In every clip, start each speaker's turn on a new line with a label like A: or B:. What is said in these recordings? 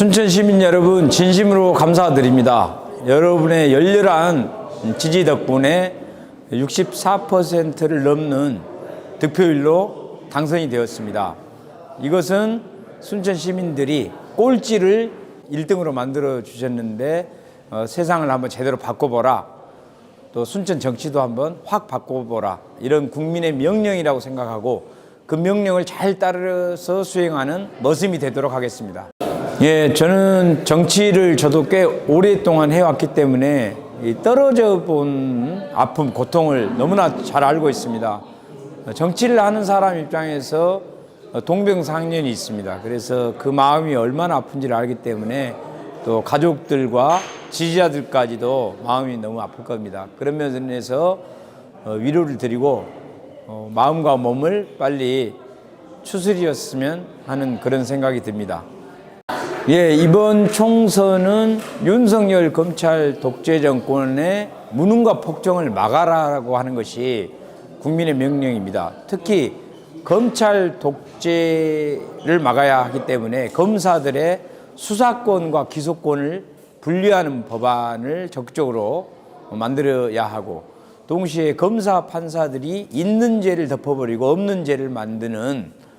A: 순천 시민 여러분 진심으로 감사드립니다. 여러분의 열렬한 지지 덕분에 64%를 넘는 득표율로 당선이 되었습니다. 이것은 순천 시민들이 꼴찌를 1등으로 만들어 주셨는데 어, 세상을 한번 제대로 바꿔보라. 또 순천 정치도 한번 확 바꿔보라. 이런 국민의 명령이라고 생각하고 그 명령을 잘 따라서 수행하는 머슴이 되도록 하겠습니다. 예, 저는 정치를 저도 꽤 오랫동안 해왔기 때문에 이 떨어져 본 아픔, 고통을 너무나 잘 알고 있습니다. 정치를 하는 사람 입장에서 동병상련이 있습니다. 그래서 그 마음이 얼마나 아픈지를 알기 때문에 또 가족들과 지지자들까지도 마음이 너무 아플 겁니다. 그런 면에서 어, 위로를 드리고 어, 마음과 몸을 빨리 추스리었으면 하는 그런 생각이 듭니다. 예, 이번 총선은 윤석열 검찰 독재 정권의 무능과 폭정을 막아라라고 하는 것이 국민의 명령입니다. 특히 검찰 독재를 막아야 하기 때문에 검사들의 수사권과 기소권을 분리하는 법안을 적극적으로 만들어야 하고 동시에 검사 판사들이 있는 죄를 덮어버리고 없는 죄를 만드는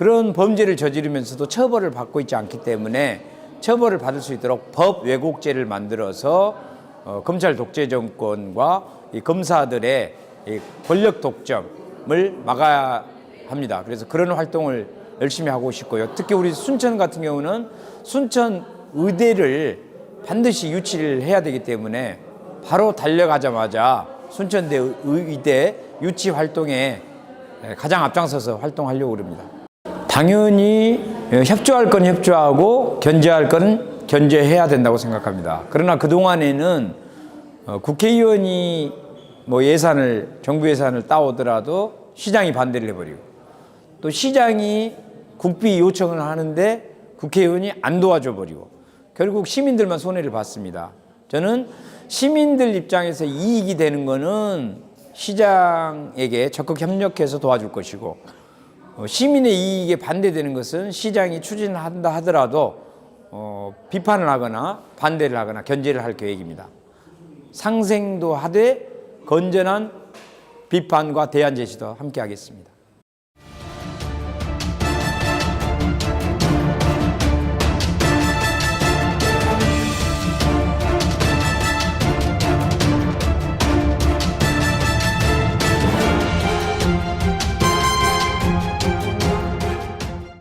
A: 그런 범죄를 저지르면서도 처벌을 받고 있지 않기 때문에 처벌을 받을 수 있도록 법 왜곡죄를 만들어서 어, 검찰 독재 정권과 이 검사들의 이 권력 독점을 막아야 합니다. 그래서 그런 활동을 열심히 하고 싶고요. 특히 우리 순천 같은 경우는 순천 의대를 반드시 유치를 해야 되기 때문에 바로 달려가자마자 순천대 의대 유치 활동에 가장 앞장서서 활동하려고 합니다. 당연히 협조할 건 협조하고 견제할 건 견제해야 된다고 생각합니다. 그러나 그동안에는 어, 국회의원이 뭐 예산을 정부 예산을 따오더라도 시장이 반대를 해버리고 또 시장이 국비 요청을 하는데 국회의원이 안 도와줘 버리고 결국 시민들만 손해를 봤습니다. 저는 시민들 입장에서 이익이 되는 거는 시장에게 적극 협력해서 도와줄 것이고 어, 시민의 이익에 반대되는 것은 시장이 추진한다 하더라도 어, 비판을 하거나 반대를 하거나 견제를 할 계획입니다. 상생도 하되 건전한 비판과 대안 제시도 함께 하겠습니다.